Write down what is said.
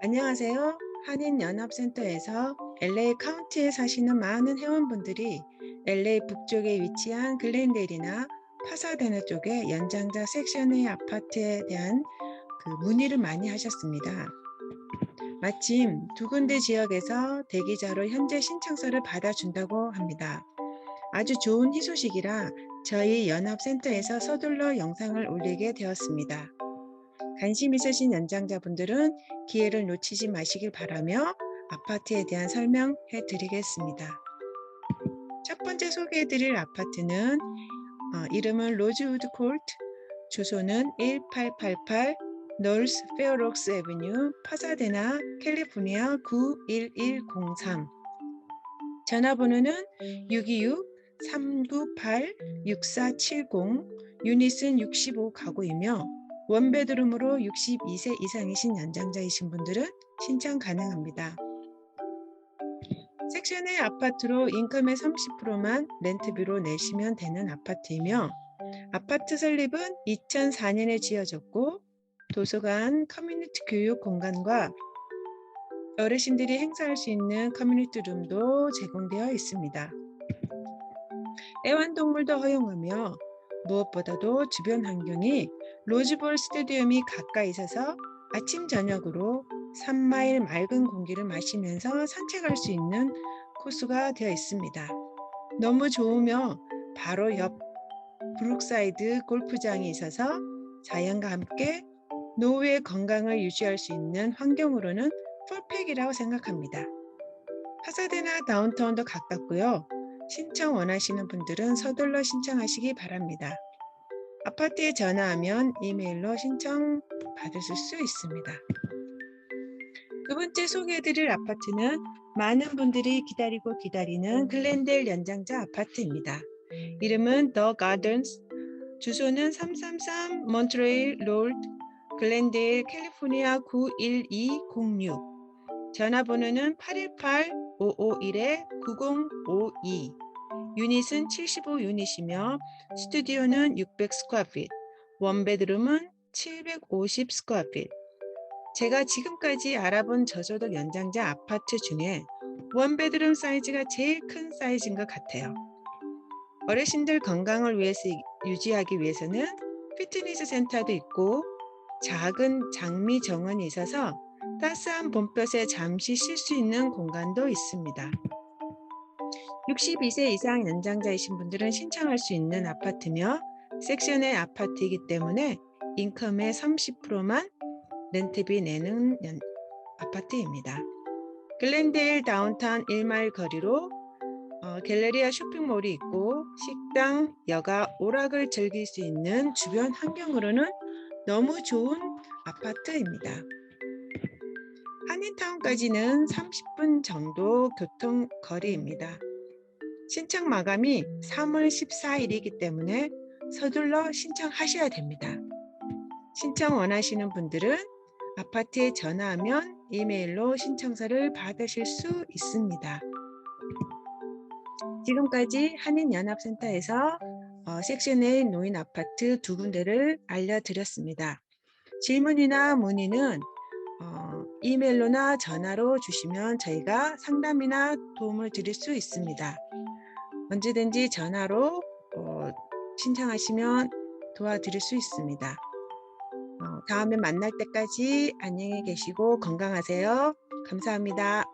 안녕하세요. 한인연합센터에서 LA 카운티에 사시는 많은 회원분들이 LA 북쪽에 위치한 글렌델이나 파사데나 쪽의 연장자 섹션 A 아파트에 대한 그 문의를 많이 하셨습니다. 마침 두 군데 지역에서 대기자로 현재 신청서를 받아준다고 합니다. 아주 좋은 희소식이라 저희 연합센터에서 서둘러 영상을 올리게 되었습니다. 관심 있으신 연장자분들은 기회를 놓치지 마시길 바라며 아파트에 대한 설명해 드리겠습니다. 첫 번째 소개해 드릴 아파트는 어, 이름은 로즈우드 콜트, 주소는 1888 놀스 페어록스 에브뉴 파사데나 캘리포니아 91103 전화번호는 626-398-6470 유닛은 65 가구이며 원베드룸으로 62세 이상이신 연장자이신 분들은 신청 가능합니다. 섹션 A 아파트로 인컴의 30%만 렌트비로 내시면 되는 아파트이며 아파트 설립은 2004년에 지어졌고 도서관, 커뮤니티 교육 공간과 어르신들이 행사할 수 있는 커뮤니티 룸도 제공되어 있습니다. 애완동물도 허용하며 무엇보다도 주변 환경이 로즈볼 스테디움이 가까이 있어서 아침 저녁으로 3마일 맑은 공기를 마시면서 산책할 수 있는 코스가 되어 있습니다. 너무 좋으며 바로 옆 브룩사이드 골프장이 있어서 자연과 함께 노후의 건강을 유지할 수 있는 환경으로는 풀팩이라고 생각합니다. 파사데나 다운타운도 가깝고요. 신청 원하시는 분들은 서둘러 신청하시기 바랍니다. 아파트에 전화하면 이메일로 신청 받으실 수 있습니다. 두 번째 소개해드릴 아파트는 많은 분들이 기다리고 기다리는 글렌델 연장자 아파트입니다. 이름은 The Gardens, 주소는 333 몬트레일 롤드 글렌데일 캘리포니아 91206 전화번호는 818-551-9052 유닛은 75 유닛이며 스튜디오는 600 스퀘어핏 원베드룸은 750 스퀘어핏 제가 지금까지 알아본 저소득 연장자 아파트 중에 원베드룸 사이즈가 제일 큰 사이즈인 것 같아요. 어르신들 건강을 위해서 유지하기 위해서는 피트니스 센터도 있고 작은 장미 정원이 있어서 따스한 봄볕에 잠시 쉴 수 있는 공간도 있습니다. 62세 이상 연장자이신 분들은 신청할 수 있는 아파트며 섹션의 아파트이기 때문에 인컴의 30%만 렌트비 내는 아파트입니다. 글렌데일 다운타운 1마일 거리로 어, 갤레리아 쇼핑몰이 있고 식당, 여가, 오락을 즐길 수 있는 주변 환경으로는 너무 좋은 아파트입니다. 한인타운까지는 30분 정도 교통 거리입니다. 신청 마감이 3월 14일이기 때문에 서둘러 신청하셔야 됩니다. 신청 원하시는 분들은 아파트에 전화하면 이메일로 신청서를 받으실 수 있습니다. 지금까지 한인연합센터에서 어, 섹션 A 노인 아파트 두 군데를 알려드렸습니다. 질문이나 문의는 어, 이메일로나 전화로 주시면 저희가 상담이나 도움을 드릴 수 있습니다. 언제든지 전화로 어, 신청하시면 도와드릴 수 있습니다. 어, 다음에 만날 때까지 안녕히 계시고 건강하세요. 감사합니다.